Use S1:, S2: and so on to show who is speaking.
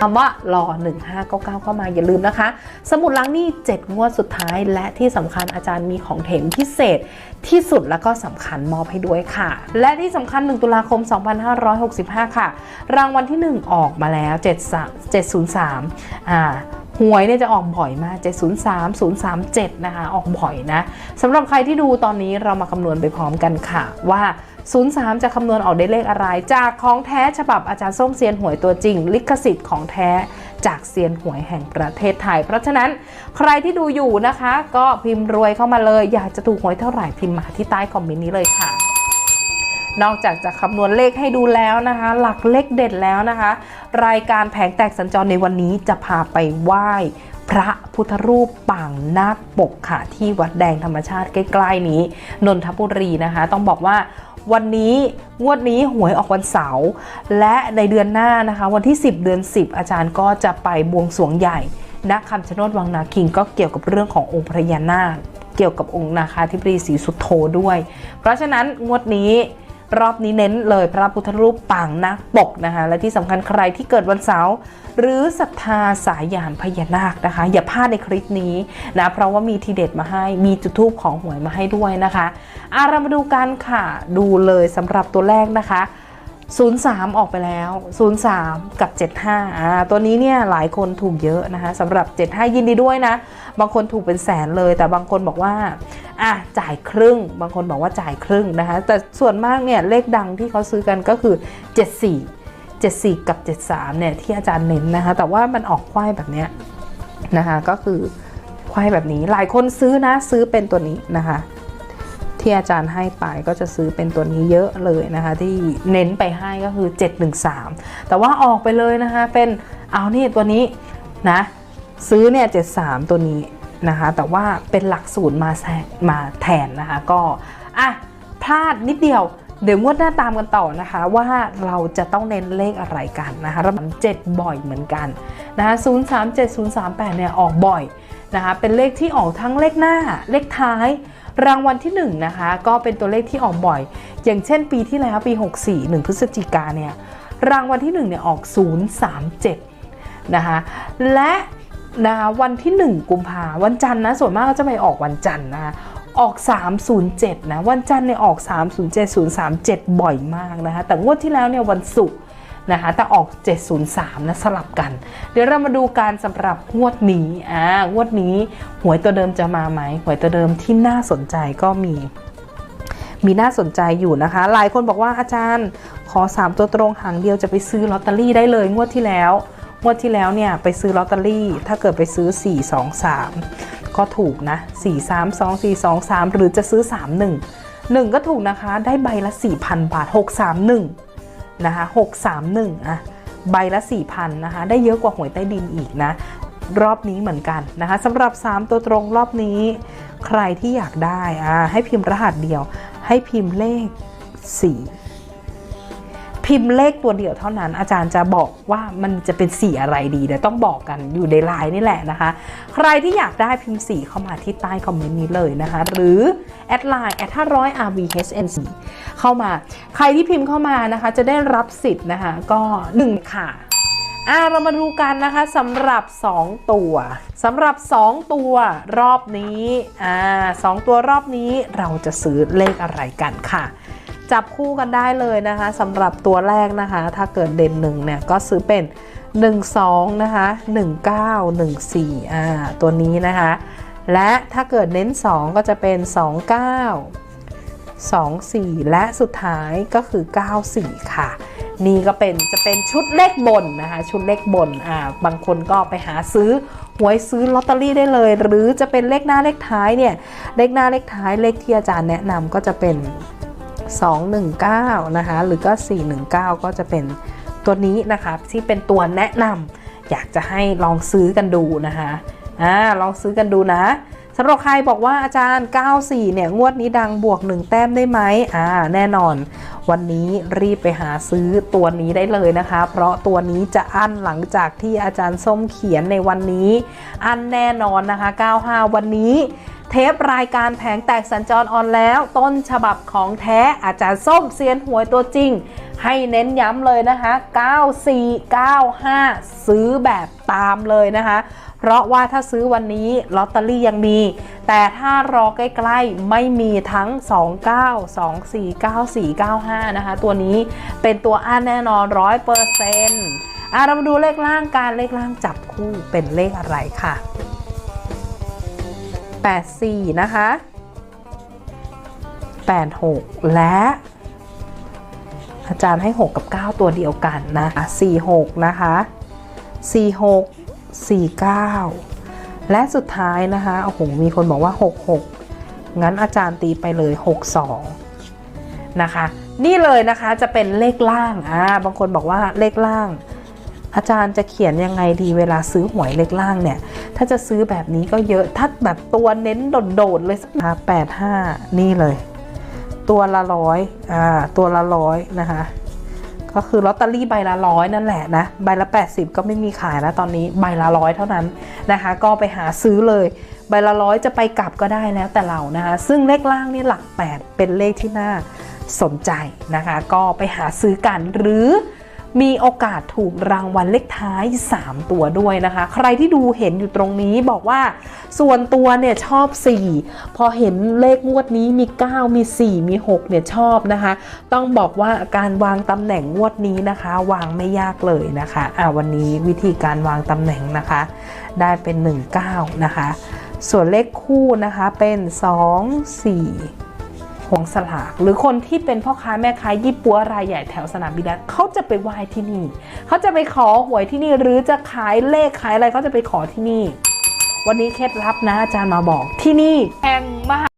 S1: คำว่ารอ 1599เข้ามาอย่าลืมนะคะ สมุดล้างหนี้ 7 งวดสุดท้ายและที่สำคัญอาจารย์มีของเถมพิเศษที่สุดแล้วก็สำคัญมอบให้ด้วยค่ะ และที่สำคัญ 1 ตุลาคม 2565 ค่ะ รางวัลที่ 1 ออกมาแล้ว7703อ่าหวยเนี่ยจะออกบ่อยมาก 703 037 นะคะ ออกบ่อยนะสำหรับใครที่ดูตอนนี้เรามาคำนวณไปพร้อมกันค่ะว่า 03 จะคำนวณออกได้เลขอะไร จากของแท้ฉบับอาจารย์ส้มเซียนหวยตัวจริง ลิขสิทธิ์ของแท้จากเซียนหวยแห่งประเทศไทย เพราะฉะนั้นใครที่ดูอยู่นะคะ ก็พิมพ์รวยเข้ามาเลย อยากจะถูกหวยเท่าไหร่พิมพ์มาที่ใต้คอมเมนต์นี้เลยค่ะนอกจากจะคำนวณเลขให้ดูแล้วนะคะ หลักเลขเด็ดแล้วนะคะ รายการแผงแตกสัญจรในวันนี้จะพาไปไหว้ พระพุทธรูปปางนาคปกค่ะที่วัดแดงธรรมชาติใกล้ๆนี้ นนทบุรีนะคะ ต้องบอกว่า วันนี้งวดนี้หวยออกวันเสาร์และในเดือนหน้านะคะ วันที่ 10 เดือน 10 อาจารย์ก็จะไปบวงสรวงใหญ่ณคำชะโนดวังนาคิงก็เกี่ยวกับเรื่องขององค์พระยานาคเกี่ยวกับองค์นาคาธิปรีศรีสุดโทด้วย เพราะฉะนั้นงวดนี้ รอบนี้เน้นเลยพระพุทธรูปปางนาคปกนะคะ และที่สำคัญใครที่เกิดวันเสาร์หรือศรัทธาสายยานพญานาคนะคะ อย่าพลาดในคลิปนี้นะเพราะว่ามีทีเด็ดมาให้มีจุดทูบของหวยมาให้ด้วยนะคะอาเรามาดูกันค่ะ ดูเลยสำหรับตัวแรกนะคะ 03 ออกไปแล้ว 03 กับ 75อ่าตัวนี้เนี่ยหลายคนถูกเยอะนะคะสำหรับ 75 ยินดีด้วยนะ บางคนถูกเป็นแสนเลย แต่บางคนบอกว่าอะจ่ายครึ่ง บางคนบอกว่าจ่ายครึ่งนะคะ แต่ส่วนมากเนี่ยเลขดังที่เขาซื้อกันก็คือ 74 74 กับ 73 เนี่ยที่อาจารย์เน้นนะคะ แต่ว่ามันออกควายแบบเนี้ยนะคะ ก็คือควายแบบนี้ หลายคนซื้อนะซื้อเป็นตัวนี้นะคะ ที่อาจารย์ให้ไปก็จะซื้อเป็นตัวนี้เยอะเลยนะคะ ที่เน้นไปให้ก็คือ 713 แต่ว่าออกไปเลยนะคะ เป็นเอานี่ตัวนี้นะซื้อเนี่ย73 ตัวนี้นะคะ แต่ว่าเป็นหลักสูตรมาแทนมาแทนนะคะ ก็อะพลาดนิดเดียวเดี๋ยวงวดหน้าตามกันต่อนะคะ ว่าเราจะต้องเน้นเลขอะไรกันนะคะระมัน7บ่อยเหมือนกันนะคะ037 038เนี่ยออกบ่อยนะคะเป็นเลขที่ออกทั้งเลขหน้าเลขท้าย รางวัลที่1นงนะคะก็เป็นตัวเลขที่ออกบ่อย อย่างเช่นปีที่แล้วปี 64 1 พฤศจิกาเนี่ยรางวัลที่1เนี่ยออก 037 นะคะและนะคะวันที่ 1 กุมภาวันจันทร์นะส่วนมากก็จะไปออกวันจันทร์นะคะออก 307 นะ วันจันทร์เนี่ยออก 307 037 บ่อยมากนะคะแต่งวดที่แล้วเนี่ยวันศุกร์ นะคะแต่ออก 703 นะสลับกัน เดี๋ยวเรามาดูการสำหรับงวดนี้อ่างวดนี้หวยตัวเดิมจะมาไหมหวยตัวเดิมที่น่าสนใจก็มีมีน่าสนใจอยู่นะคะ หลายคนบอกว่าอาจารย์ขอ 3 ตัวตรงหางเดียวจะไปซื้อลอตเตอรี่ได้เลยงวดที่แล้ว งวดที่แล้วเนี่ยไปซื้อลอตเตอรี่ ถ้าเกิดไปซื้อ 4 2 3 ก็ถูกนะ 4 3 2 4 2 3 หรือจะซื้อ 3 1 1 ก็ถูกนะคะ ได้ใบละ 4,000 บาท 631 นะคะ631อะใบละ 4,000นะคะได้เยอะกว่าหวยใต้ดินอีกนะรอบนี้เหมือนกันนะคะสำหรับ 3 ตัวตรงรอบนี้ ใครที่อยากได้อ่าให้พิมพ์รหัสเดียว ให้พิมพ์เลข 4 พิมพ์เลขตัวเดียวเท่านั้น อาจารย์จะบอกว่ามันจะเป็นสีอะไรดีเดี๋ยวต้องบอกกันอยู่ในไลน์นี่แหละนะคะ ใครที่อยากได้พิมพ์สีเข้ามาที่ใต้คอมเมนต์นี้เลยนะคะ หรือแอดไลน์แอด500 rvhn4 เข้ามา ใครที่พิมพ์เข้ามานะคะ จะได้รับสิทธิ์นะคะ ก็1ค่ะอ่าเรามาดูกันนะคะสำหรับ 2 ตัวสำหรับ 2 ตัวรอบนี้อ่าสองตัวรอบนี้เราจะซื้อเลขอะไรกันค่ะ จับคู่กันได้เลยนะคะสำหรับตัวแรกนะคะ ถ้าเกิดเด่น1เนี่ยก็ซื้อเป็น 1 2นะคะ1 9 1 4อ่าตัวนี้นะคะ และถ้าเกิดเน้น 2 ก็จะเป็น 2 9 2 4 และสุดท้ายก็คือ 9 4 ค่ะ นี่ก็เป็นจะเป็นชุดเลขบนนะคะ ชุดเลขบนอ่าบางคนก็ไปหาซื้อหวยซื้อลอตเตอรี่ได้เลย หรือจะเป็นเลขหน้าเลขท้ายเนี่ยเลขหน้าเลขท้ายเลขที่อาจารย์แนะนำก็จะเป็น 219 นะคะ หรือก็ 419 ก็จะเป็นตัวนี้นะคะที่เป็นตัวแนะนำอยากจะให้ลองซื้อกันดูนะคะอ่าลองซื้อกันดูนะสำหรับใครบอกว่าอาจารย์ 94 เนี่ย งวดนี้ดังบวก 1 แต้มได้ไหมอ่า แน่นอน วันนี้รีบไปหาซื้อตัวนี้ได้เลยนะคะ เพราะตัวนี้จะอั้นหลังจากที่อาจารย์ส้มเขียนในวันนี้ อั้นแน่นอนนะคะ 95 วันนี้ เทปรายการแผงแตกสัญจรออนแล้ว ต้นฉบับของแท้อาจารย์ส้มเซียนหวยตัวจริง ให้เน้นย้ำเลยนะคะ 9495 ซื้อแบบตามเลยนะคะ เพราะว่าถ้าซื้อวันนี้ลอตเตอรี่ยังมี แต่ถ้ารอใกล้ๆ ไม่มีทั้ง 29 24 94 95 นะคะ ตัวนี้เป็นตัวอันแน่นอน 100%อะเรามาดูเลขล่างการเลขล่างจับคู่เป็นเลขอะไรค่ะ 84 นะคะ 86 และ อาจารย์ให้ 6 กับ 9 ตัวเดียวกันนะ46 นะคะ 46 49 และสุดท้ายนะคะ โอ้โห มีคนบอกว่า 66 งั้นอาจารย์ตีไปเลย 62 นะคะ นี่เลยนะคะจะเป็นเลขล่าง อ่า บางคนบอกว่าเลขล่าง อาจารย์จะเขียนยังไงดีเวลาซื้อหวยเลขล่างเนี่ย ถ้าจะซื้อแบบนี้ก็เยอะ ถ้าแบบตัวเน้นโดดๆเลยสักแปดห้านี่เลย ตัวละร้อยอ่าตัวละร้อยนะคะก็คือลอตเตอรี่ใบละร้อยนั่นแหละนะใบละ 80 ก็ไม่มีขายแล้วตอนนี้ใบละร้อยเท่านั้นนะคะ ก็ไปหาซื้อเลยใบละร้อยจะไปกลับก็ได้แล้วแต่เรานะคะ ซึ่งเลขล่างนี่หลัก 8 เป็นเลขที่น่าสนใจนะคะ ก็ไปหาซื้อกันหรือ มีโอกาสถูกรางวัลเลขท้าย 3 ตัวด้วยนะคะ ใครที่ดูเห็นอยู่ตรงนี้บอกว่า ส่วนตัวเนี่ยชอบ 4 พอเห็นเลขงวดนี้มี 9 มี 4 มี 6 เนี่ยชอบนะคะ ต้องบอกว่าการวางตำแหน่งงวดนี้นะคะ วางไม่ยากเลยนะคะอ่าวันนี้วิธีการวางตำแหน่งนะคะ ได้เป็น 19 นะคะ ส่วนเลขคู่นะคะเป็น 2 4 ของสลากหรือคนที่เป็นพ่อค้าแม่ค้ายี่ปัวรายใหญ่แถวสนามบินเขาจะไปไหว้ที่นี่ เขาจะไปขอหวยที่นี่หรือจะขายเลขขายอะไรเขาจะไปขอที่นี่ วันนี้เคล็ดลับนะอาจารย์มาบอกที่นี่แพงมาก